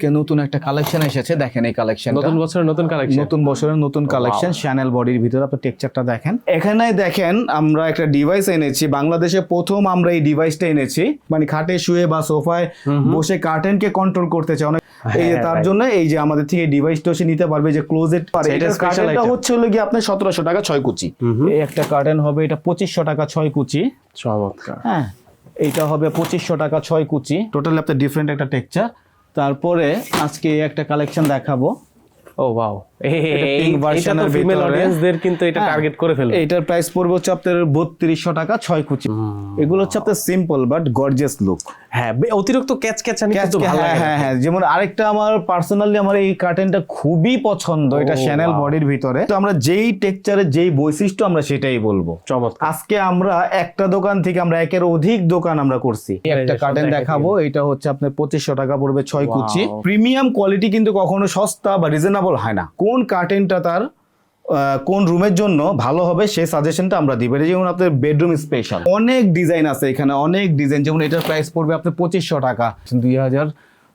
কে নতুন একটা কালেকশন এসেছে দেখেন এই কালেকশন নতুন বছরের নতুন কালেকশন নতুন বছরের নতুন কালেকশন শ্যানেল বডির ভিতরে আপনি টেক্সচারটা দেখেন। এখানে দেখেন আমরা একটা ডিভাইস এনেছি বাংলাদেশে প্রথম আমরা এই ডিভাইসটা এনেছি। মানে খাটে শুয়ে বা সোফায় বসে কার্টেনকে কন্ট্রোল করতে চাই অনেক এই যে হ্যাঁ, তার. জন্য এই যে আমাদের থেকে এই ডিভাইসটা সে নিতে পারবে যে ক্লোজেট পারে। এটা এটা কার্টেনটা হচ্ছে হলো গিয়ে আপনার সতেরোশো টাকা ছয় কুচি। এই একটা কার্টেন হবে এটা পঁচিশশো টাকা ছয় কুচি। চমৎকার। হ্যাঁ এইটা হবে পঁচিশশো টাকা ছয় কুচি। টোটালি আপনার ডিফারেন্ট একটা টেক্সচার তারপরে আজকে একটা কালেকশন দেখাবো। ও ওয়াও pink এটা version তো এর ফিমেল অডিয়েন্সদের কিন্তু এটা। টার্গেট করে ফেলবে। এইটার প্রাইস পড়বে হচ্ছে আপনার বত্রিশশো টাকা ছয় কুচি। এগুলো হচ্ছে আপনার সিম্পল বাট গর্জিয়াস লুক হ্যাঁ অতিরিক্ত ক্যাচ ক্যাচানি কিন্তু ভালো হ্যাঁ হ্যাঁ যেমন আরেকটা আমার পার্সোনালি আমার এই কার্টেনটা খুবই পছন্দ এটা শ্যানেল বডির ভিতরে। তো আমরা যেই টেক্সচারে যেই বৈশিষ্ট্য আমরা সেটাই বলব। চমৎকার। আজকে আমরা একটা দোকান থেকে আমরা একের অধিক দোকান আমরা করছি। একটা কার্টেন দেখাবো এটা হচ্ছে আপনার পঁচিশশো টাকা পড়বে ছয় কুচি। প্রিমিয়াম কোয়ালিটি কিন্তু কখনো সস্তা বা রিজনেবল হয় না। কোন কার্টেনটা তার কোন রুমের জন্য ভালো হবে সেই সাজেশনটা আমরা দিব। এটা যেমন আপনার বেডরুম স্পেশাল অনেক ডিজাইন আছে এখানে অনেক ডিজাইন যেমন এটার প্রাইস পড়বে আপনার পঁচিশশো টাকা। দুই হাজার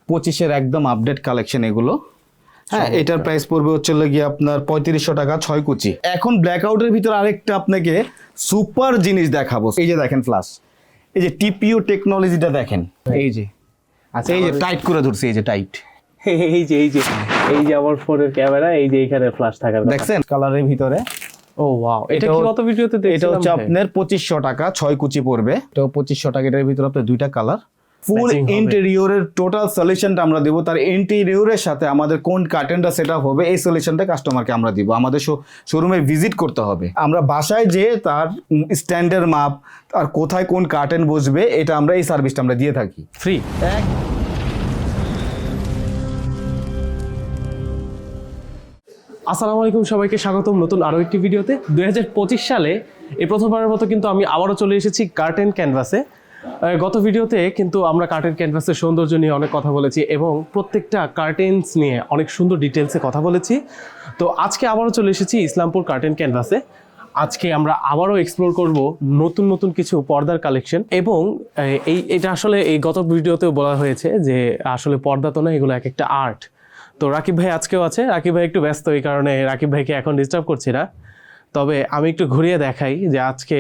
পঁচিশের একদম আপডেট কালেকশন এগুলো। হ্যাঁ এটার প্রাইস পড়বে হচ্ছে গিয়ে আপনার পঁয়ত্রিশশো টাকা ছয় কুচি। এখন ব্ল্যাক আউটের ভিতরে আরেকটা আপনাকে সুপার জিনিস দেখাবো। এই যে দেখেন ফ্লাশ এই যে টিপিও টেকনোলজিটা দেখেন। এই যে। আচ্ছা এই যে টাইট করে ধরছি এই যে টাইট এই যে এই যে এই যে আমার ফোনের ক্যামেরা এই যে এখানে ফ্ল্যাশ থাকার দেখছেন? কালারের ভিতরে। ও ওয়াও এটা এটা কি কত ভিডিওতে এটা হচ্ছে আপনার পঁচিশশো টাকা ছয় কুচি পড়বে। এটাও পঁচিশশো টাকা এটার ভিতরে আপনার দুইটা কালার ফুল ইন্টেরিয়রের টোটাল সলিউশনটা আমরা দেবো। তার ইন্টেরিয়রের সাথে আমাদের কোন কার্টেনটা সেট হবে এই সলিউশনটা কাস্টমারকে আমরা দিব। আমাদের শোরুমে ভিজিট করতে হবে। আমরা বাসায় যে তার স্ট্যান্ডের মাপ আর কোথায় কোন কার্টেন বসবে এটা আমরা এই সার্ভিসটা আমরা দিয়ে থাকি। ফ্রি এক আসসালামু আলাইকুম সবাইকে, স্বাগতম নতুন আরও একটি ভিডিওতে। দুই হাজার পঁচিশ সালে এই প্রথমবারের মতো কিন্তু আমি আবারও চলে এসেছি কার্টেন ক্যানভাসে গত ভিডিওতে কিন্তু আমরা কার্টেন ক্যানভাসের সৌন্দর্য নিয়ে অনেক কথা বলেছি এবং প্রত্যেকটা কার্টেন্স নিয়ে অনেক সুন্দর ডিটেলসে কথা বলেছি। তো আজকে আবারও চলে এসেছি ইসলামপুর কার্টেন ক্যানভাসে আজকে আমরা আবারও এক্সপ্লোর করব নতুন নতুন কিছু পর্দার কালেকশন এবং এই, এটা আসলে এই গত ভিডিওতেও বলা হয়েছে যে আসলে পর্দা তো না, এগুলো এক একটা আর্ট তো রাকিব ভাই আজকেও আছে। রাকিব ভাই একটু ব্যস্ত, এই কারণে রাকিব ভাইকে এখন ডিস্টার্ব করছি না। তবে আমি একটু ঘুরিয়ে দেখাই যে আজকে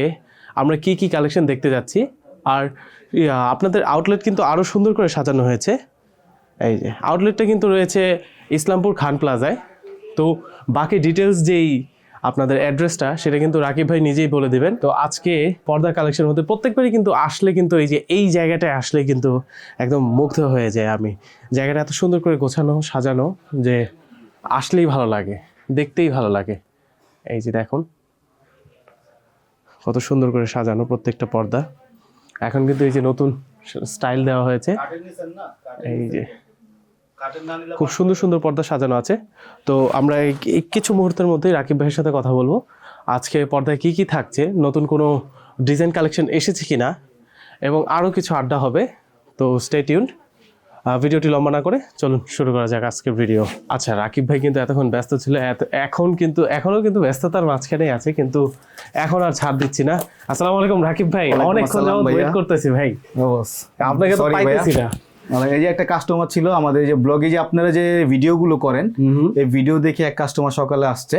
আমরা কি কি কালেকশন দেখতে যাচ্ছি। আর আপনাদের আউটলেট কিন্তু আরও সুন্দর করে সাজানো হয়েছে। এই যে আউটলেটটা কিন্তু রয়েছে ইসলামপুর খান প্লাজায় তো বাকি ডিটেলস যেই আপনাদের অ্যাড্রেসটা, সেটা কিন্তু রাকিব ভাই নিজেই বলে দিবেন। তো আজকে পর্দা কালেকশন হতে প্রত্যেকবারই কিন্তু আসলে কিন্তু এই যে, এই জায়গাটায় আসলে কিন্তু একদম মুগ্ধ হয়ে যায় আমি। জায়গাটা এত সুন্দর করে গোছানো, সাজানো যে আসলেই ভালো লাগে, দেখতেই ভালো লাগে। এই যে দেখুন, কত সুন্দর করে সাজানো প্রত্যেকটা পর্দা। এখন কিন্তু এই যে নতুন স্টাইল দেওয়া হয়েছে। এই যে খুব সুন্দর সুন্দর পর্দা সাজানো আছে। তো আমরা কিছু মুহূর্তের মধ্যেই রাকিব ভাইয়ের সাথে কথা বলব। আজকে পর্দায় কি কি থাকছে নতুন কোনো ডিজাইন কালেকশন এসেছে কিনা এবং আরও কিছু আড্ডা হবে তো স্টে টিউন্ড ভিডিওটি লম্বা না করে চলুন শুরু করা যাক আজকের ভিডিও আচ্ছা রাকিব ভাই কিন্তু এতক্ষণ ব্যস্ত ছিল এত- এখন কিন্তু এখনও কিন্তু ব্যস্ততার মাঝখানেই আছে কিন্তু এখন আর ছাড় দিচ্ছি না। আসসালামু আলাইকুম রাকিব ভাই অনেকক্ষণ যাবত ওয়েট করতেছি ভাই। আপনাকে তো পাইতেছি না। এই যে একটা কাস্টমার ছিল আমাদের যে ব্লগে যে আপনারা যে ভিডিওগুলো করেন এই ভিডিও দেখে এক কাস্টমার সকালে আসছে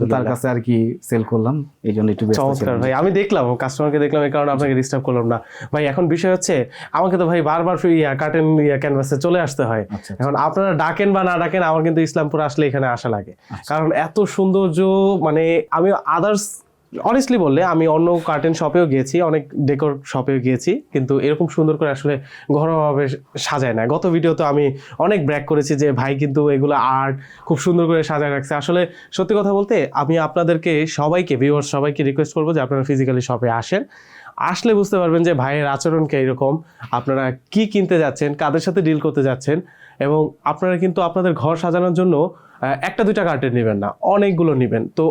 তো তার কাছে আর কি সেল করলাম এই জন্য একটু চমৎকার ভাই আমি দেখলাম কাস্টমারকে দেখলাম এই কারণে আপনাকে ডিস্টার্ব করলাম না। ভাই এখন বিষয় হচ্ছে আমাকে তো ভাই বারবার ইয়া কার্টেন ইয়া ক্যানভাসে চলে আসতে হয়। আচ্ছা, এখন আপনারা ডাকেন বা না ডাকেন আমার কিন্তু ইসলামপুর আসলে এখানে আসা লাগে। আচ্ছা। কারণ এত সৌন্দর্য মানে আমি আদার্স অনেস্টলি বললে, আমি অন্য কার্টেন শপেও গিয়েছি, অনেক ডেকোর শপেও গিয়েছি, কিন্তু এরকম সুন্দর করে আসলে ঘরোয়াভাবে সাজায় না। গত ভিডিওতে আমি অনেক ব্র্যাক করেছি যে, ভাই, কিন্তু এগুলো আর্ট খুব সুন্দর করে সাজায় রাখছে। আসলে সত্যি কথা বলতে, আমি আপনাদেরকে, সবাইকে ভিউয়ার্স সবাইকে রিকোয়েস্ট করব যে, আপনারা ফিজিক্যালি শপে আসেন। আসলে বুঝতে পারবেন যে, ভাইয়ের আচরণকে এরকম, আপনারা কি কিনতে যাচ্ছেন, কাদের সাথে ডিল করতে যাচ্ছেন, এবং আপনারা কিন্তু আপনাদের ঘর সাজানোর জন্য একটা দুইটা কার্টেন নেবেন না, অনেকগুলো নেবেন। তো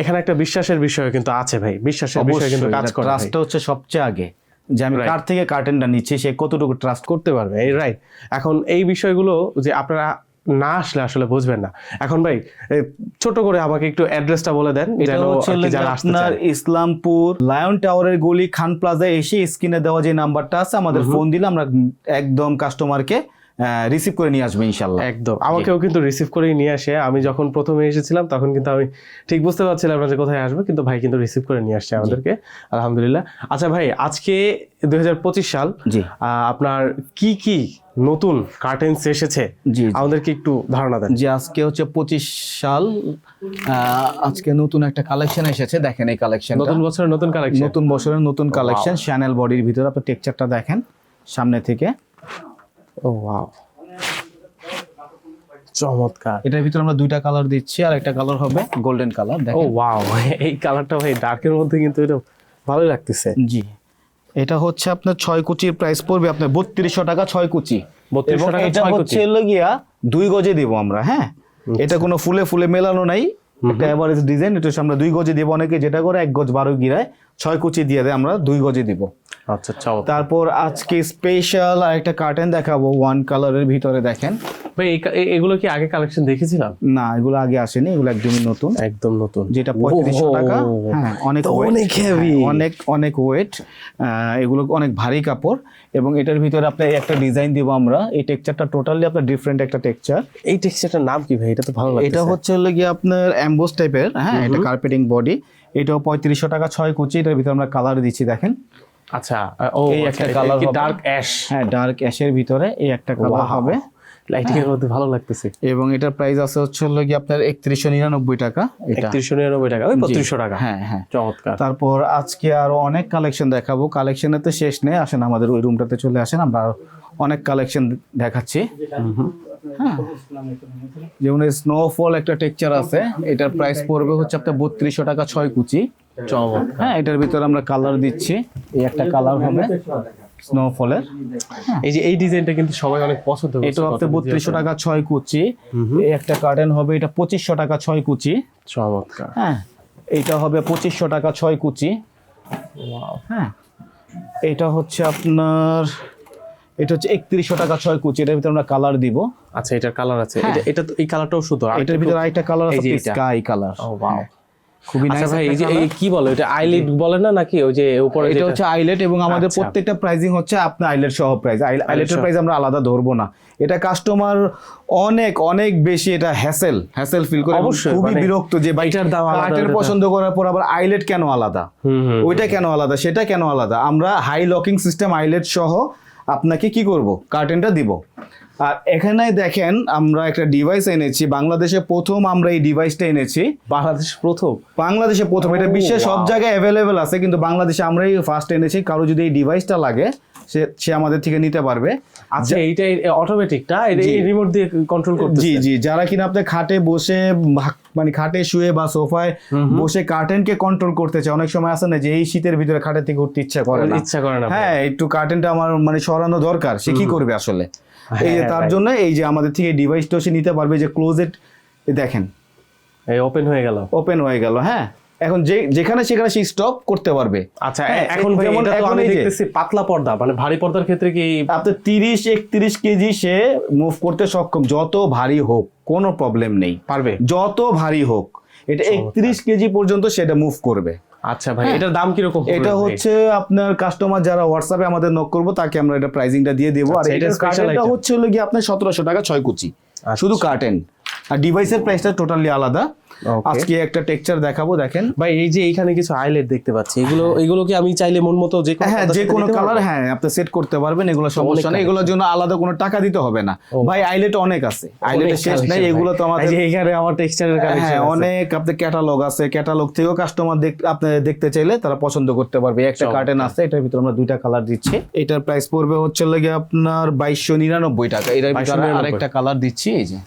এখানে একটা বিশ্বাসের বিষয় কিন্তু আছে ভাই। বিশ্বাসের বিষয় কিন্তু কাজ করে। ট্রাস্টটা হচ্ছে সবচেয়ে আগে। যে আমি কার থেকে কার্টেনটা নিচ্ছি সে কতটুকু ট্রাস্ট করতে পারবে? এই রাইট এখন এই বিষয়গুলো যে আপনারা না আসলে আসলে বুঝবেন না। এখন ভাই ছোট করে আমাকে একটু অ্যাড্রেসটা বলে দেন আপনার ইসলামপুর লায়ন টাওয়ারের গলি খান প্লাজা এসে স্ক্রিনে দেওয়া যে নাম্বারটা আছে আমাদের ফোন দিলে আমরা একদম কাস্টমারকে রিসিভ করে নিয়ে আসবে ইনশাল্লাহ একদম। আমাকেও কিন্তু রিসিভ করেই নিয়ে আসে। আমি যখন প্রথমে এসেছিলাম তখন কিন্তু আমি ঠিক বুঝতে পারছিলাম না যে কোথায় আসবে কিন্তু ভাই কিন্তু রিসিভ করে নিয়ে আসছে আমাদেরকে। আলহামদুলিল্লাহ। আচ্ছা ভাই আজকে দুই হাজার পঁচিশ সাল জি। আপনার কি কি নতুন কার্টেন্স এসেছে? জি জি। আমাদেরকে একটু ধারণা দেন। যে আজকে হচ্ছে পঁচিশ সাল আহ, আজকে নতুন একটা কালেকশন এসেছে। দেখেন এই কালেকশন নতুন বছরের নতুন কালেকশন নতুন বছরের নতুন কালেকশন শ্যানেল বডির ভিতরে। আপনি টেক্সচারটা দেখেন সামনে থেকে। ও ওয়াও চমৎকার। এটার ভিতরে আমরা দুইটা কালার দিচ্ছি আর একটা কালার হবে গোল্ডেন কালার ও দেখেন ওয়াও এই কালারটা ভাই ডার্কের মধ্যে কিন্তু এটা ভালোই লাগতেছে। জি। এটা হচ্ছে আপনার ছয় কুচির প্রাইস পড়বে আপনার বত্রিশশো টাকা ছয় কুচি। 3200 এবং টাকা এটা হচ্ছে গিয়া দুই গজে দেবো আমরা হ্যাঁ? এটা কোনো ফুলে ফুলে মেলানো নাই একটা এভারেজ ডিজাইন এটা আমরা দুই গজে দেবো অনেকে যেটা করে এক গজ বারো গিরায় ছয় কুচি দিয়ে দেয় আমরা দুই গজে দিব। আচ্ছা তারপর আজকে স্পেশাল একটা কার্টেন দেখাবো ওয়ান কালারের ভিতরে দেখেন। ভাই এগুলো কি আগে কালেকশন দেখেছিলাম? না এগুলো আগে আসেনি এগুলো একদমই নতুন। একদম নতুন। যেটা পঁয়ত্রিশশো টাকা। হ্যাঁ অনেক অনেক heavy। হ্যাঁ, অনেক অনেক ওয়েট এগুলো অনেক ভারী কাপড়। এবং এটার ভিতরে আপনার একটা ডিজাইন দিব আমরা। এই টেক্সচারটা টোটালি আপনার ডিফারেন্ট একটা টেক্সচার এই টেক্সচারটার নাম কি ভাই? এটা তো ভালো এটা হচ্ছে হলো গিয়ে আপনার অ্যাম্বোস টাইপের হ্যাঁ এটা কার্পেটিং বডি এটাও পঁয়ত্রিশশো টাকা ছয় কুচি। এটার ভিতরে আমরা কালার দিচ্ছি দেখেন। আচ্ছা ও এই একটা এটা colour কি হবে। ডার্ক অ্যাশ হ্যাঁ ডার্ক অ্যাশের ভিতরে এই একটা কালার হবে। লাইটিং এর মধ্যে ভালো লাগতেছে। এবং এটার প্রাইস আছে হচ্ছে হলো গিয়ে আপনার একত্রিশশো নিরানব্বই টাকা এটা। একত্রিশশো নিরানব্বই টাকা ওই বত্রিশশো টাকা। হ্যাঁ হ্যাঁ। চমৎকার। তারপর আজকে আরও অনেক কালেকশন দেখাবো। কালেকশনের তো শেষ নেই আসেন আমাদের ওই রুমটাতে চলে আসেন আমরা অনেক কালেকশন দেখাচ্ছি। হ্যাঁ। যেমন স্নোফল একটা টেক্সচার আছে এটার প্রাইস পড়বে হচ্ছে আপনার বত্রিশশো টাকা ছয় কুচি। চমৎকার। হ্যাঁ এটার ভিতরে আমরা কালার দিচ্ছি এই একটা কালার হবে। স্নোফলের এই যে এই ডিজাইনটা কিন্তু সবাই অনেক পছন্দ করছে এটা আপনার কত বত্রিশশো টাকা ছয় কুচি। এই একটা কার্টেন হবে এটা পঁচিশশো টাকা ছয় কুচি। চমৎকার। হ্যাঁ এইটা হবে পঁচিশশো টাকা ছয় কুচি। হ্যাঁ এটা হচ্ছে আপনার এটা হচ্ছে একত্রিশশো টাকা ছয় কুচি এটার ভিতরে আমরা কালার দিব। আচ্ছা এটার কালার আছে। এটা এটা তো এই কালারটাও শুধু এটার ভিতরে আরেকটা কালার আছে স্কাই কালার ও ওয়াও খুবই আচ্ছা নাইস ভাই এই যে কি বলে এটা আইলিড বলে না নাকি ওই যে উপরে এটা হচ্ছে আইলেট এবং আমাদের আচ্ছা। প্রত্যেকটা প্রাইজিং হচ্ছে আপনার আইলেট সহ প্রাইস আইলেটের। প্রাইস আমরা আলাদা ধরবো না। এটা কাস্টমার অনেক অনেক বেশি এটা হ্যাসেল হ্যাসেল ফিল করে অবশ্যই, খুবই মানে বিরক্ত যে ভাই এটার দাম আলাদা, পছন্দ করার পর আবার আইলেট কেন আলাদা? ওইটা কেন আলাদা? সেটা কেন আলাদা? আমরা হাই লকিং সিস্টেম আইলেট সহ আপনাকে কি করব? কার্টেনটা দিব। আর এখানে দেখেন আমরা একটা ডিভাইস এনেছি বাংলাদেশে প্রথম আমরা এই ডিভাইসটা এনেছি। বাংলাদেশ প্রথম? বাংলাদেশে প্রথম এটা বিশ্বের সব জায়গায় অ্যাভেলেবেল আছে কিন্তু বাংলাদেশে আমরাই ফার্স্ট এনেছি কারও যদি এই ডিভাইসটা লাগে সে সে আমাদের থেকে নিতে পারবে। আচ্ছা এইটা অটোমেটিকটা। এই রিমোট দিয়ে কন্ট্রোল করতে জি জি। যারা কিনা আপনি খাটে বসে মানে খাটে শুয়ে বা সোফায় বসে কার্টেনকে কন্ট্রোল করতে চায় অনেক সময় আছে না যে এই শীতের ভিতরে খাটে থেকে উঠতে ইচ্ছা করে না। ইচ্ছা করে না হ্যাঁ একটু কার্টেনটা আমার মানে সরানো দরকার সে কি করবে আসলে? এই যে হ্যাঁ, তার জন্য এই যে আমাদের থেকে ডিভাইসটা সে নিতে পারবে যে ক্লোজেট দেখেন। এই ওপেন হয়ে গেল। ওপেন হয়ে গেল হ্যাঁ। এখন যে যেখানে সেখানে সে স্টপ করতে পারবে। আচ্ছা হ্যাঁ, এখন যেমন এখন আমি দেখতেছি পাতলা পর্দা মানে ভারী পর্দার ক্ষেত্রে কি আপনার তিরিশ একত্রিশ কেজি সে মুভ করতে সক্ষম যত ভারী হোক কোনো প্রবলেম নেই। পারবে? যত ভারী হোক এটা একত্রিশ কেজি পর্যন্ত সেটা মুভ করবে। আচ্ছা ভাই এটার দাম কীরকম পড়বে এটা হচ্ছে আপনার কাস্টমার যারা হোয়াটসঅ্যাপে আমাদের নক করব তাকে আমরা এটা প্রাইজিংটা দিয়ে দেবো। আর আচ্ছা, এটা। হচ্ছে হলো গিয়ে আপনার সতেরোশো টাকা ছয় কুচি। আচ্ছা। শুধু কার্টেন আর ডিভাইসের প্রাইসটা টোটালি আলাদা. আজকে একটা টেক্সচার দেখাবো দেখেন। ভাই এই যে এইখানে কিছু আইলেট দেখতে পাচ্ছি এগুলো এগুলো কি আমি চাইলে মন মতো যে হ্যাঁ যে কোনো কালার হ্যাঁ আপনি সেট করতে পারবেন এগুলো সমস্যা নেই। এগুলোর জন্য আলাদা কোনো টাকা দিতে হবে না। ভাই আইলেট অনেক আছে। অনেক শেষ নেই এগুলো তো আমাদের এইখানে আমার টেক্সচারের হ্যাঁ অনেক আপনার ক্যাটালগ আছে। ক্যাটালগ থেকেও কাস্টমার আপনি দেখতে চাইলে তারা পছন্দ করতে পারবে। একটা। কার্টেন আছে এটার ভিতরে আমরা দুইটা কালার দিচ্ছি। এটার প্রাইস পড়বে হচ্ছে লাগে আপনার বাইশশো নিরানব্বই টাকা। এটার ভিতরে আরেকটা কালার দিচ্ছি এই যে।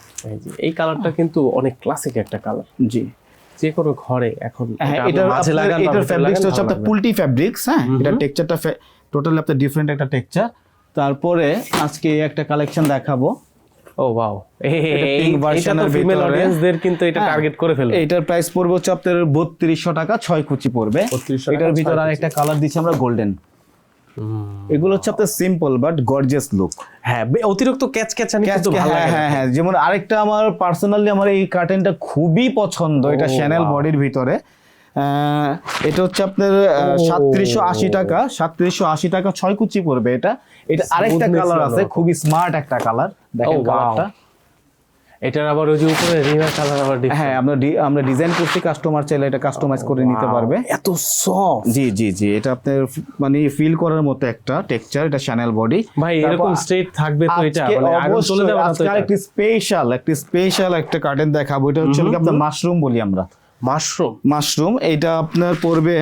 এই কালারটা কিন্তু অনেক ক্লাসিক একটা কালার জি। যে কোনো ঘরে এখন হ্যাঁ এটা মাঝে আপনার- লাগান বা এটার ফ্যাব্রিক্সটা হচ্ছে আপনার পুলটি ফ্যাব্রিক্স হ্যাঁ? এটা টেক্সচারটা টোটালি আপনার ডিফারেন্ট একটা টেক্সচার তারপরে আজকে একটা কালেকশন দেখাবো। ও ওয়াও এটা তো ফিমেল অডিয়েন্সদের কিন্তু এটা হ্যাঁ। টার্গেট করে ফেলবে। এটার প্রাইস পড়বে হচ্ছে আপনার বত্রিশশো টাকা ছয় কুচি পড়বে। 3200 এটার ভিতরে ছয় আর একটা কালার দিচ্ছি আমরা গোল্ডেন এগুলো হচ্ছে আপনার সিম্পল বাট গর্জিয়াস লুক হ্যাঁ অতিরিক্ত ক্যাচ ক্যাচানি কিন্তু ভালো হ্যাঁ লাগে হ্যাঁ হ্যাঁ যেমন আরেকটা আমার পার্সোনালি আমার এই কার্টেনটা খুবই পছন্দ এটা শ্যানেল বডির ভিতরে। আহ, এটা হচ্ছে আপনার সাতত্রিশশো আশি টাকা সাতত্রিশশো আশি টাকা ছয় কুচি পড়বে এটা। এটা আরেকটা কালার আছে খুবই স্মার্ট একটা কালার দেখেন কালারটা এটার আবার ওই যে উপরে রিনার কালার আবার হ্যাঁ আমরা আমরা ডিজাইন করছি কাস্টমার চাইলে এটা কাস্টমাইজ করে নিতে পারবে। এত সফট জি জি জি এটা আপনার মানে ফিল করার মতো একটা টেক্সচার এটা চ্যানেল বডি ভাই এরকম স্ট্রেট থাকবে তো এটা মানে চলে যাবে না তো আজকে আরেকটি স্পেশাল একটি স্পেশাল একটা কার্টেন দেখাবো। এটা হচ্ছে আপনার মাশরুম বলি আমরা। মাশরুম মাশরুম এটা আপনার পড়বে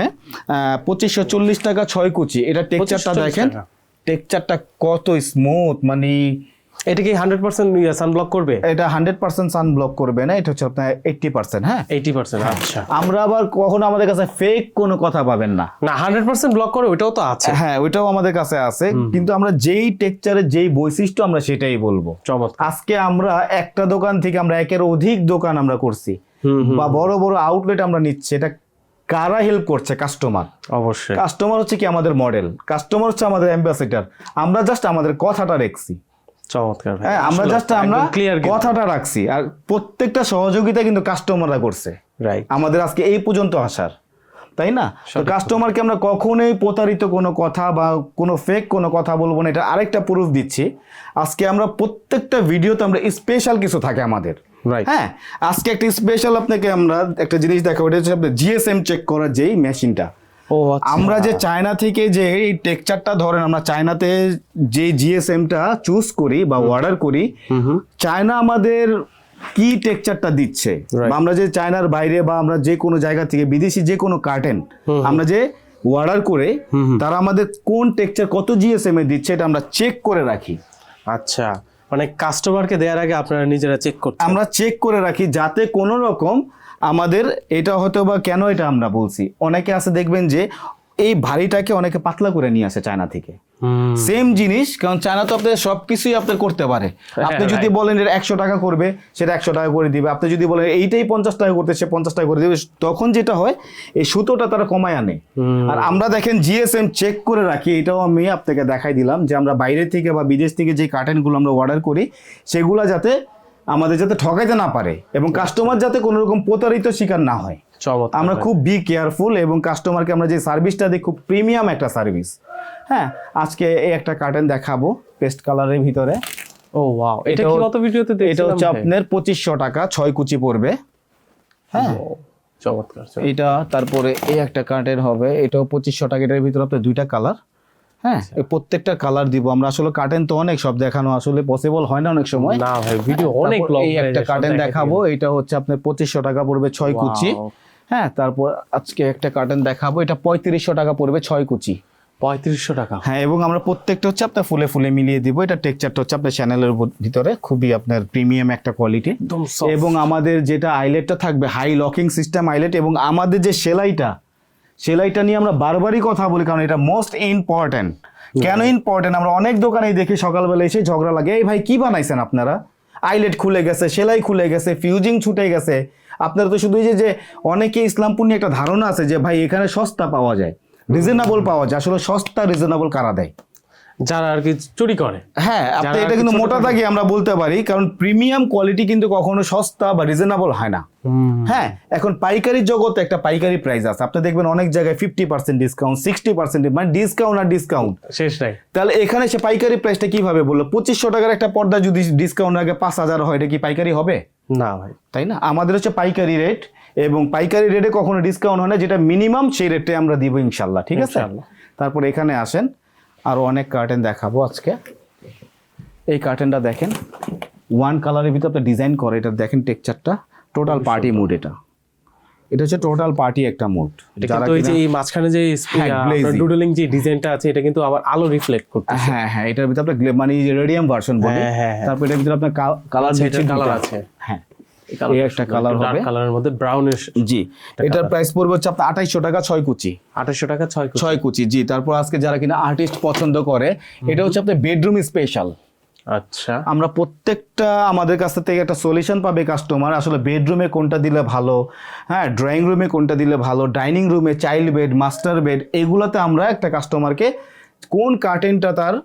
পঁচিশশো চল্লিশ টাকা ছয় কুচি। এটা টেক্সচারটা দেখেন টাকা। টেক্সচারটা কত স্মুথ মানে এটা কি হান্ড্রেড পার্সেন্ট সানব্লক করবে? এটা হান্ড্রেড পার্সেন্ট সান ব্লক করবে না এটা হচ্ছে আপনার এইটটি পার্সেন্ট হ্যাঁ? এইটি পার্সেন্ট আচ্ছা। আমরা আবার কখনো আমাদের কাছে ফেক কোনো কথা পাবেন না। না হান্ড্রেড পার্সেন্ট ব্লক করে ওটাও তো আছে। হ্যাঁ ওইটাও আমাদের কাছে আছে কিন্তু আমরা যেই টেক্সচারের যেই বৈশিষ্ট্য আমরা সেটাই বলব। চমৎকার। আজকে আমরা একটা দোকান থেকে আমরা একের অধিক দোকান আমরা করছি বা বড় বড় আউটলেট আমরা নিচ্ছি এটা কারা হেল্প করছে কাস্টমার অবশ্যই। কাস্টমার হচ্ছে কি আমাদের মডেল কাস্টমার হচ্ছে আমাদের অ্যাম্বাসেডার আমরা জাস্ট আমাদের কথাটা রাখছি। চমৎকার ভাই। হ্যাঁ আমরা জাস্ট আমরা কথাটা রাখছি। আর প্রত্যেকটা সহযোগিতা কিন্তু কাস্টমাররা করছে। রাইট আমাদের আজকে এই পর্যন্ত আসার। তাই না? তো কাস্টমারকে আমরা কখনোই প্রতারিত কোনো কথা বা কোনো ফেক কোনো কথা বলব না এটা আরেকটা প্রুফ দিচ্ছি। আজকে আমরা প্রত্যেকটা ভিডিওতে আমরা স্পেশাল কিছু থাকে আমাদের। রাইট হ্যাঁ আজকে একটা স্পেশাল আপনাকে আমরা একটা জিনিস দেখাবো এটা হচ্ছে জিএসএম চেক করার যেই মেশিনটা আমরা যে চায়না থেকে যে এই টেক্সচারটা ধরেন আমরা চায়নাতে যে জিএসএমটা চুজ করি বা অর্ডার করি চায়না আমাদের কি টেক্সচারটা দিচ্ছে? আমরা যে চায়নার বাইরে বা আমরা যে কোনো জায়গা থেকে বিদেশি যে কোনো কার্টেন আমরা যে অর্ডার করে তারা আমাদের কোন টেক্সচার কত জিএসএম এ দিচ্ছে এটা আমরা চেক করে রাখি। আচ্ছা মানে কাস্টমারকে দেওয়ার আগে আপনারা নিজেরা চেক করতে আমরা চেক করে রাখি যাতে কোনো রকম আমাদের এটা হয়তো বা কেন এটা আমরা বলছি? অনেকে আছে দেখবেন যে এই ভারীটাকে অনেকে পাতলা করে নিয়ে আসে চায়না থেকে। সেম জিনিস কারণ চায়না তো আপনার সবকিছুই আপনার করতে পারে। আপনি হ্যাঁ, যদি বলেন এটা একশো টাকা করবে সেটা একশো টাকা করে দিবে। আপনি যদি বলেন এইটাই পঞ্চাশ টাকা করতে সে পঞ্চাশ টাকা করে দিবে তখন যেটা হয় এই সুতোটা তারা কমায় আনে। আর আমরা দেখেন জিএসএম চেক করে রাখি এটাও আমি আপনাকে দেখাই দিলাম যে আমরা বাইরে থেকে বা বিদেশ থেকে যে কার্টেনগুলো আমরা অর্ডার করি সেগুলো যাতে আমাদের যাতে ঠকাইতে না পারে এবং কাস্টমার যাতে কোনো রকম প্রতারিত শিকার না হয়। আমরা খুব বি কেয়ারফুল এবং কাস্টমারকে আমরা যে সার্ভিসটা দিই খুব প্রিমিয়াম একটা সার্ভিস হ্যাঁ আজকে এই একটা কার্টেন দেখাবো পেস্ট কালারের ভিতরে। ও ওয়াও এটা কি কত ভিডিওতে এটা হচ্ছে আপনার পঁচিশশো টাকা ছয় কুচি পড়বে। হ্যাঁ। চমৎকার চমৎকার। এটা তারপরে এই একটা কার্টেন হবে এটাও পঁচিশশো টাকা এটার ভিতরে আপনার দুইটা কালার হ্যাঁ এই প্রত্যেকটা কালার দিব। আমরা আসলে কার্টেন তো অনেক সব দেখানো আসলে পসিবল হয় না অনেক সময়। না ভাই ভিডিও অনেক লং এই একটা কার্টেন দেখাবো। এটা হচ্ছে আপনার পঁচিশশো টাকা পড়বে ছয় কুচি। হ্যাঁ তারপর আজকে একটা কার্টেন দেখাবো। এটা পঁয়ত্রিশশো টাকা পড়বে ছয় কুচি। পঁয়ত্রিশশো টাকা। হ্যাঁ এবং আমরা প্রত্যেকটা হচ্ছে আপনার ফুলে ফুলে মিলিয়ে দিব। এটা টেক্সচারটা হচ্ছে আপনার চ্যানেলের ভিতরে খুবই আপনার প্রিমিয়াম একটা কোয়ালিটি এবং আমাদের যেটা আইলেটটা থাকবে হাই লকিং সিস্টেম আইলেট এবং আমাদের যে সেলাইটা সেলাইটা নিয়ে আমরা বারবারই কথা বলি কারণ এটা মোস্ট ইম্পর্ট্যান্ট কেন ইম্পর্ট্যান্ট আমরা অনেক দোকানেই দেখি সকালবেলা এসে ঝগড়া লাগে এই ভাই কি বানাইছেন আপনারা? আইলেট খুলে গেছে সেলাই খুলে গেছে ফিউজিং ছুটে গেছে। আপনারা তো শুধু এই যে যে অনেকে ইসলামপুর নিয়ে একটা ধারণা আছে যে ভাই এখানে সস্তা পাওয়া যায় রিজনেবল পাওয়া যায়। আসলে সস্তা রিজনেবল কারা দেয়? যারা আর কি চুরি করে। হ্যাঁ আপনি এটা কিন্তু মোটা দাগে আমরা বলতে পারি কারণ প্রিমিয়াম কোয়ালিটি কিন্তু কখনো সস্তা বা রিজনেবল হয় না। হ্যাঁ এখন পাইকারি জগতে একটা পাইকারি প্রাইস আছে। আপনি দেখবেন অনেক জায়গায় fifty percent discount sixty percent মানে ডিসকাউন্ট আর ডিসকাউন্ট শেষ নাই। তাহলে এখানে সে পাইকারি প্রাইসটা কীভাবে বলল? পঁচিশশো টাকার একটা পর্দা যদি ডিসকাউন্ট আগে পাঁচ হাজার হয় এটা কি পাইকারি হবে? না ভাই। তাই না? আমাদের হচ্ছে পাইকারি রেট এবং পাইকারি রেটে কখনো ডিসকাউন্ট হয় না যেটা মিনিমাম সেই রেটে আমরা দিব ইনশাল্লাহ ঠিক আছে। তারপর এখানে আসেন। আরও অনেক কার্টেন দেখাবো আজকে এই কার্টেনটা দেখেন ওয়ান কালারের ভিতরে আপনি ডিজাইন করে এটা দেখেন টেক্সচারটা টোটাল পার্টি মুড এটা এটা হচ্ছে টোটাল পার্টি একটা মুড কিন্তু ওই যে এই মাঝখানে যে হ্যাঁ, ডুডলিং যে ডিজাইনটা আছে এটা কিন্তু আবার আলো রিফ্লেক্ট করতে হ্যাঁ হ্যাঁ এটার ভিতরে আপনার গ্লে- মানে রেডিয়াম ভার্সন বলি হ্যাঁ, হ্যাঁ, হ্যাঁ। তারপর এটার ভিতরে আপনার কালার আচ্ছা, দুইটা। আছে। হ্যাঁ এই একটা কালার হবে। কালারের মধ্যে ব্রাউনিশ জি এটার প্রাইস পড়বে হচ্ছে আপনার আঠাইশশো টাকা ছয় কুচি। আঠাশশো টাকা ছয় কুচি। ছয় কুচি জি তারপর আজকে যারা কিনা আর্টিস্ট পছন্দ করে এটা হচ্ছে আপনার বেডরুম স্পেশাল আচ্ছা। আমরা প্রত্যেকটা আমাদের কাছ থেকে একটা সলিউশন পাবে কাস্টমার আসলে বেডরুমে কোনটা দিলে ভালো হ্যাঁ ড্রয়িং রুমে কোনটা দিলে ভালো ডাইনিং রুমে চাইল্ড বেড মাস্টার বেড এগুলোতে আমরা একটা কাস্টমারকে কোন কার্টেনটা তার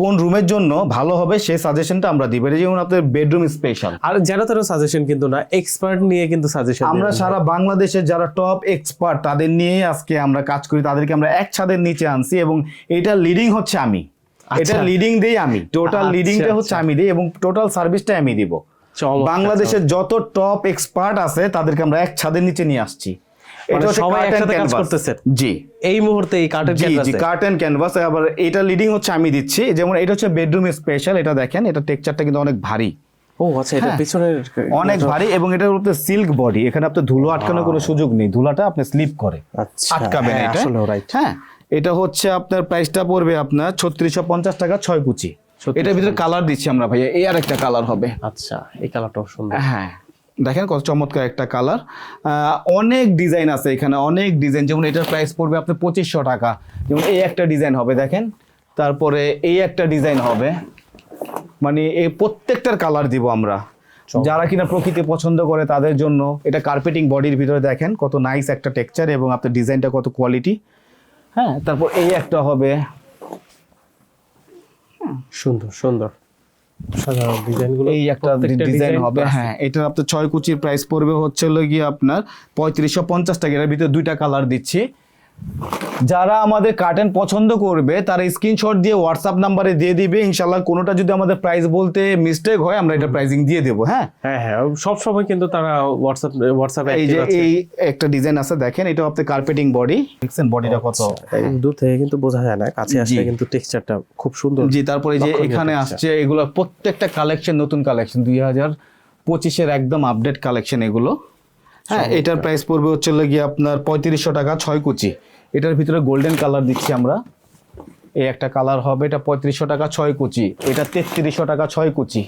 কোন রুমের জন্য ভালো হবে সেই সাজেশনটা আমরা দিই। এটা যেমন আপনার বেডরুম স্পেশাল আর যারা তেরো সাজেশন কিন্তু না এক্সপার্ট নিয়ে কিন্তু সাজেশন আমরা সারা বাংলাদেশের যারা টপ এক্সপার্ট তাদের নিয়েই আজকে আমরা কাজ করি তাদেরকে আমরা এক ছাদের নিচে আনছি এবং এটা লিডিং হচ্ছে আমি। এটা আচ্ছা। লিডিং দেই আমি। টোটাল আচ্ছা, লিডিংটা হচ্ছে আচ্ছা। আমি দিই এবং টোটাল সার্ভিসটা আমি দিব। বাংলাদেশের যত টপ এক্সপার্ট আছে তাদেরকে আমরা এক ছাদের নিচে নিয়ে আসছি। মানে হচ্ছে সবাই curtain একসাথে কাজ canvas। জি। এই মুহূর্তে এই কার্টেন জি জি কার্টেন ক্যানভাস আবার এটা লিডিং হচ্ছে আমি দিচ্ছি। যেমন এটা হচ্ছে বেডরুম স্পেশাল এটা দেখেন এটা টেক্সচারটা কিন্তু অনেক ভারী। ও আচ্ছা এটা হ্যাঁ। পিছনের অনেক ভারী এবং এটার উপরে সিল্ক বডি এখানে আপনার ধুলো আটকানোর কোনো সুযোগ নেই ধুলাটা আপনি স্লিপ করে। আচ্ছা, আটকাবে না হ্যাঁ, এটা। আসলেও right. হ্যাঁ এটা হচ্ছে আপনার প্রাইসটা পড়বে আপনার ছত্রিশশো পঞ্চাশ টাকা ছয় কুচি। এটার ভিতরে কালার দিচ্ছি আমরা ভাইয়া এই আর একটা কালার হবে। আচ্ছা এই কালারটাও সুন্দর। হ্যাঁ। দেখেন কত চমৎকার একটা কালার। অনেক ডিজাইন আছে এখানে অনেক ডিজাইন। যেমন এটার প্রাইস পড়বে আপনার পঁচিশশো টাকা। যেমন এই একটা ডিজাইন হবে দেখেন। তারপরে এই একটা ডিজাইন হবে। মানে এই প্রত্যেকটার কালার দিব আমরা। যারা কিনা প্রকৃতি পছন্দ করে তাদের জন্য এটা কার্পেটিং বডির ভিতরে দেখেন কত নাইস একটা টেক্সচার এবং আপনার ডিজাইনটা কত কোয়ালিটি হ্যাঁ তারপর এই একটা হবে। সুন্দর সুন্দর। এই একটা ডিজাইন হবে হ্যাঁ এটার আপনার ছয় কুচির প্রাইস পড়বে হচ্ছে গিয়ে আপনার পঁয়ত্রিশশো পঞ্চাশ টাকা এর ভিতরে দুইটা কালার দিচ্ছি। যারা আমাদের কার্টেন পছন্দ করবে তারা স্ক্রিনশট দিয়ে হোয়াটসঅ্যাপ নাম্বারে দিয়ে দিবে। ইনশাল্লাহ কোনোটা যদি আমাদের প্রাইস বলতে মিস্টেক হয় আমরা এটা প্রাইসিং দিয়ে দেবো হ্যাঁ? হ্যাঁ হ্যাঁ সব সময় কিন্তু তারা হোয়াটসঅ্যাপ হোয়াটসঅ্যাপে এই যে এই একটা ডিজাইন আছে দেখেন এটা আপনার কার্পেটিং বডি দেখছেন বডিটা কত? দূর থেকে কিন্তু বোঝা যায় না কাছে আসলে কিন্তু টেক্সচারটা খুব সুন্দর জি তারপরে যে এখানে আসছে এগুলো প্রত্যেকটা কালেকশন নতুন কালেকশন দুই হাজার পঁচিশের একদম আপডেট কালেকশন এগুলো। হ্যাঁ এটার প্রাইস পড়বে হচ্ছে গিয়ে আপনার পঁয়ত্রিশশো টাকা ছয় কুচি। এটার ভিতরে গোল্ডেন কালার দিচ্ছি আমরা। এই একটা কালার হবে এটা পঁয়ত্রিশশো টাকা ছয় কুচি। এটা তেত্রিশশো টাকা ছয় কুচি।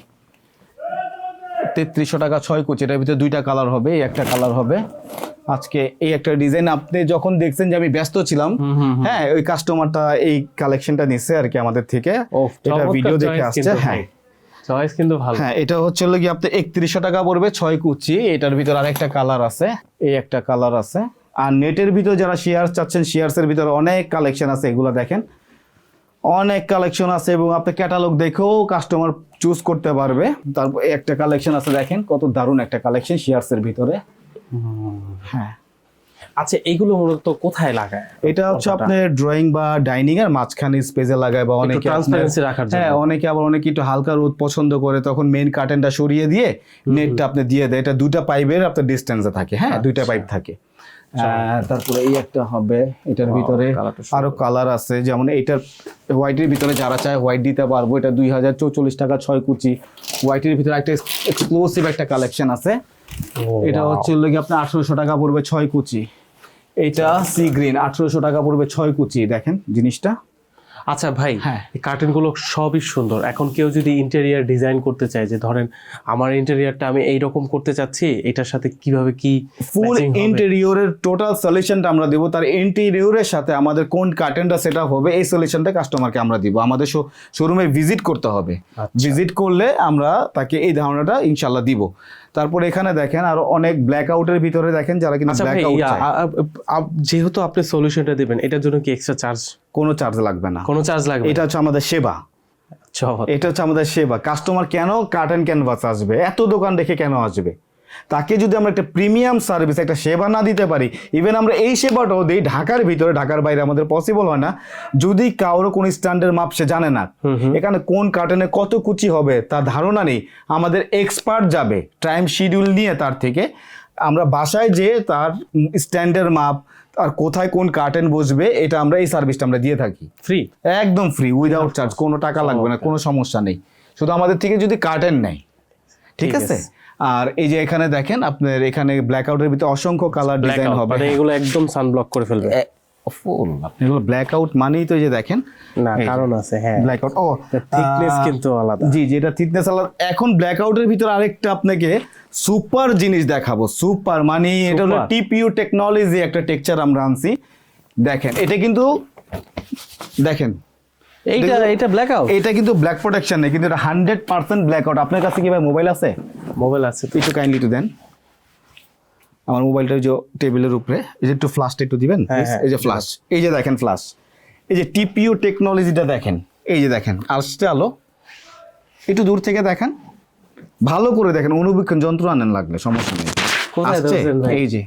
তেত্রিশশো টাকা ছয় কুচি। এটার ভিতরে দুইটা কালার হবে এই একটা কালার হবে। আজকে এই একটা ডিজাইন আপনি যখন দেখছেন যে আমি ব্যস্ত ছিলাম হ্যাঁ ওই কাস্টমারটা এই কালেকশনটা নিচ্ছে আর কি আমাদের থেকে। এটা ভিডিও দেখে আসছে হ্যাঁ। চয়েস কিন্তু ভালো। হ্যাঁ এটা হচ্ছে হলো কি আপনি একত্রিশশো টাকা পড়বে ছয় কুচি। এটার ভিতর আরেকটা কালার আছে। এই একটা কালার আছে। আর নেটের ভিতর যারা শেয়ার চাচ্ছেন শেয়ারসের ভিতরে অনেক কালেকশন আছে এগুলো দেখেন। অনেক কালেকশন আছে এবং আপনি ক্যাটালগ দেখেও কাস্টমার চুজ করতে পারবে। তারপর একটা কালেকশন আছে দেখেন কত দারুণ একটা কালেকশন শেয়ারসের ভিতরে। হ্যাঁ। আচ্ছা এগুলো মূলত কোথায় লাগায়? এটা হচ্ছে? আপনার ড্রয়িং বা ডাইনিং এর মাঝখানে স্পেসে লাগায় বা অনেকে ট্রান্সপারেন্সি রাখার জন্য। হ্যাঁ অনেকে আবার অনেকে একটু হালকা রোদ পছন্দ করে তখন মেইন কার্টেনটা সরিয়ে দিয়ে নেটটা আপনি দিয়ে দেয়। এটা দুইটা পাইপের আপনার ডিসটেন্সে থাকে। হ্যাঁ দুইটা পাইপ থাকে। তারপরে এই একটা হবে এটার ভিতরে আরও কালার আছে যেমন এইটার হোয়াইটের ভিতরে যারা চায় হোয়াইট দিতে পারব এটা দুই হাজার চৌচল্লিশ টাকা ছয় কুচি। হোয়াইটের ভিতরে একটা এক্সক্লুসিভ একটা কালেকশন আছে। এটা হচ্ছে হলো কি আপনার আঠারোশো টাকা পড়বে ছয় কুচি। এটা সি গ্রিন আঠারোশো টাকা পড়বে ছয় কুচি দেখেন জিনিসটা। আচ্ছা ভাই হ্যাঁ। এই কার্টেনগুলো সবই সুন্দর। এখন কেউ যদি ইন্টেরিয়ার ডিজাইন করতে চায় যে ধরেন আমার ইন্টেরিয়ারটা আমি এই রকম করতে চাচ্ছি এটার সাথে কীভাবে কি ফুল ইন্টেরিয়রের টোটাল সলিউশনটা আমরা দেবো। তার ইন্টেরিয়রের সাথে আমাদের কোন কার্টেনটা সেট আপ হবে এই সলিউশনটা কাস্টমারকে আমরা দিব। আমাদের শোরুমে ভিজিট করতে হবে। আচ্ছা। ভিজিট করলে আমরা তাকে এই ধারণাটা ইনশাল্লাহ দিব। তারপর এখানে দেখেন আরও অনেক ব্ল্যাক আউটের ভিতরে দেখেন যারা কিনা আচ্ছা ব্ল্যাক আউট ইয়া, আ- আ- আ- যেহেতু আপনি সলিউশনটা দিবেন এটার জন্য কি এক্সট্রা চার্জ কোনো চার্জ লাগবে না। কোনো চার্জ লাগবে এটা হচ্ছে আমাদের সেবা। আচ্ছা এটা হচ্ছে আমাদের সেবা। কাস্টমার কেন কার্টেন ক্যানভাস আসবে? এত দোকান দেখে কেন আসবে? তাকে যদি আমরা একটা প্রিমিয়াম সার্ভিস একটা সেবা না দিতে পারি ইভেন আমরা এই সেবাটাও দিই ঢাকার ভিতরে ঢাকার বাইরে আমাদের পসিবল হয় না যদি কারও কোন স্ট্যান্ডার্ড মাপ সে জানে না এখানে কোন কার্টেনে কত কুচি হবে তার ধারণা নেই আমাদের এক্সপার্ট যাবে টাইম শিডিউল নিয়ে তার থেকে আমরা বাসায় যে তার স্ট্যান্ডার্ড মাপ আর কোথায় কোন কার্টেন বসবে এটা আমরা এই সার্ভিসটা আমরা দিয়ে থাকি। ফ্রি একদম ফ্রি উইদাউট চার্জ কোনো টাকা লাগবে না কোনো সমস্যা নেই। শুধু আমাদের থেকে যদি কার্টেন নেয় ঠিক আছে। আর এই যে এখানে দেখেন আপনার এখানে ব্ল্যাক আউটের ভিতরে অসংখ্য কালার ডিজাইন হবে। মানে এগুলো একদম সানব্লক করে ফেলবে। ফুল। আপনি এগুলো ব্ল্যাক আউট মানেই তো এই যে দেখেন না কারণ আছে হ্যাঁ। ব্ল্যাক আউট ও থিকনেস কিন্তু আলাদা। জি যেটা থিকনেস আলাদা। এখন ব্ল্যাক আউটের ভিতরে আরেকটা আপনাকে সুপার জিনিস দেখাবো। সুপার মানে এটা হলো? টিপিইউ টেকনোলজি একটা টেক্সচার আমরা আনছি। দেখেন এটা কিন্তু দেখেন এইটা এটা ব্ল্যাক আউট এটা কিন্তু ব্ল্যাক প্রোটেকশন নেই কিন্তু এটা হান্ড্রেড পার্সেন্ট ব্ল্যাক আউট আপনার কাছে কি ভাই মোবাইল আছে? মোবাইল আছে। একটু কাইন্ডলি একটু দেন। আমার মোবাইলটা যে টেবিলের উপরে এই যে একটু ফ্লাশটা একটু দিবেন হ্যাঁ? হ্যাঁ, এই যে ফ্লাশ এই যে দেখেন ফ্লাশ এই যে টিপিইউ টেকনোলজিটা দেখেন। এই যে দেখেন আসছে আলো। একটু দূর থেকে দেখেন। ভালো করে দেখেন অনুবীক্ষণ যন্ত্র আনেন লাগলে সমস্যা নেই? এই যে।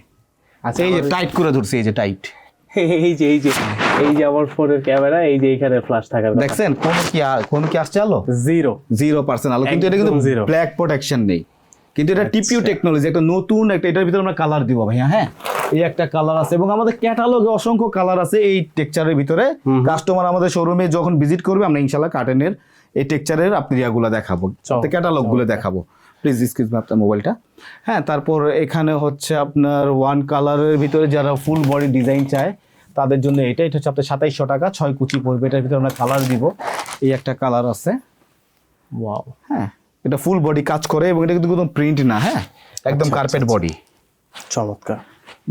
আচ্ছা এই যে টাইট করে ধরছে এই যে টাইট এই যে এই যে। এই যে আমার ফোনের ক্যামেরা এই যে এখানে ফ্ল্যাশ থাকার দেখছেন? কোন কি কোন কি আসছে আলো? জিরো জিরো পার্সেন্ট আলো। কিন্তু এটা কিন্তু ব্ল্যাক প্রোটেকশন নেই। কিন্তু এটা টিপিউ আচ্ছা। টেকনোলজি একটা নতুন একটা এটার ভিতরে আমরা কালার দিব ভাইয়া হ্যাঁ? এই একটা কালার আছে এবং আমাদের ক্যাটালগে অসংখ্য কালার আছে এই টেক্সচারের ভিতরে। কাস্টমার আমাদের শোরুমে যখন ভিজিট করবে আমরা ইনশাল্লাহ কার্টেনের এই টেক্সচারের আপনি ইয়াগুলো দেখাবো। চমৎকার, ক্যাটালগগুলো দেখাবো। প্লিজ এক্সকিউজ মি আপনার মোবাইলটা হ্যাঁ তারপর এখানে হচ্ছে আপনার ওয়ান কালারের ভিতরে যারা ফুল বডি ডিজাইন চায় তাদের জন্য এটা এটা হচ্ছে আপনার সাতাইশশো টাকা ছয় কুচি পড়বে। এটার ভিতরে আমরা কালার দিব। এই একটা কালার আছে। ওয়াও হ্যাঁ এটা ফুল বডি কাজ করে এবং এটা কিন্তু কোনো প্রিন্ট না হ্যাঁ? একদম আচ্ছা, কার্পেট বডি চমৎকার।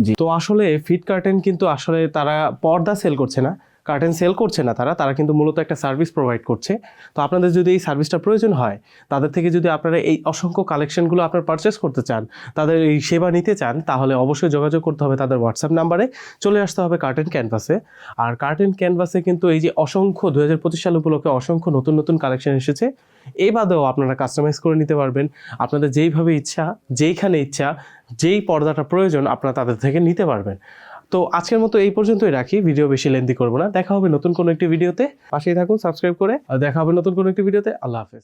জি। তো আসলে ফিট কার্টেন কিন্তু আসলে তারা পর্দা সেল করছে না। কার্টেন সেল করছে না তারা তারা কিন্তু মূলত একটা সার্ভিস প্রোভাইড করছে। তো আপনাদের যদি এই সার্ভিসটা প্রয়োজন হয়, তাদের থেকে যদি আপনারা এই অসংখ্য কালেকশনগুলো আপনার পারচেস করতে চান, তাদের এই সেবা নিতে চান, তাহলে অবশ্যই যোগাযোগ করতে হবে তাদের হোয়াটসঅ্যাপ নাম্বারে চলে আসতে হবে কার্টেন ক্যানভাসে আর কার্টেন ক্যানভাসে কিন্তু এই যে অসংখ্য দু হাজার পঁচিশ সাল উপলক্ষে অসংখ্য নতুন নতুন কালেকশন এসেছে। এ বাদেও আপনারা কাস্টমাইজ করে নিতে পারবেন। আপনাদের যেইভাবে ইচ্ছা, যেইখানে ইচ্ছা, যেই পর্দাটা প্রয়োজন, আপনারা তাদের থেকে নিতে পারবেন। তো আজকের মতো এই পর্যন্তই রাখি। ভিডিও বেশি লেন্দি করব না। দেখা হবে নতুন কোনো একটি ভিডিওতে। পাশেই থাকুন সাবস্ক্রাইব করে। আর দেখা হবে নতুন কোনো একটি ভিডিওতে। আল্লাহ হাফেজ।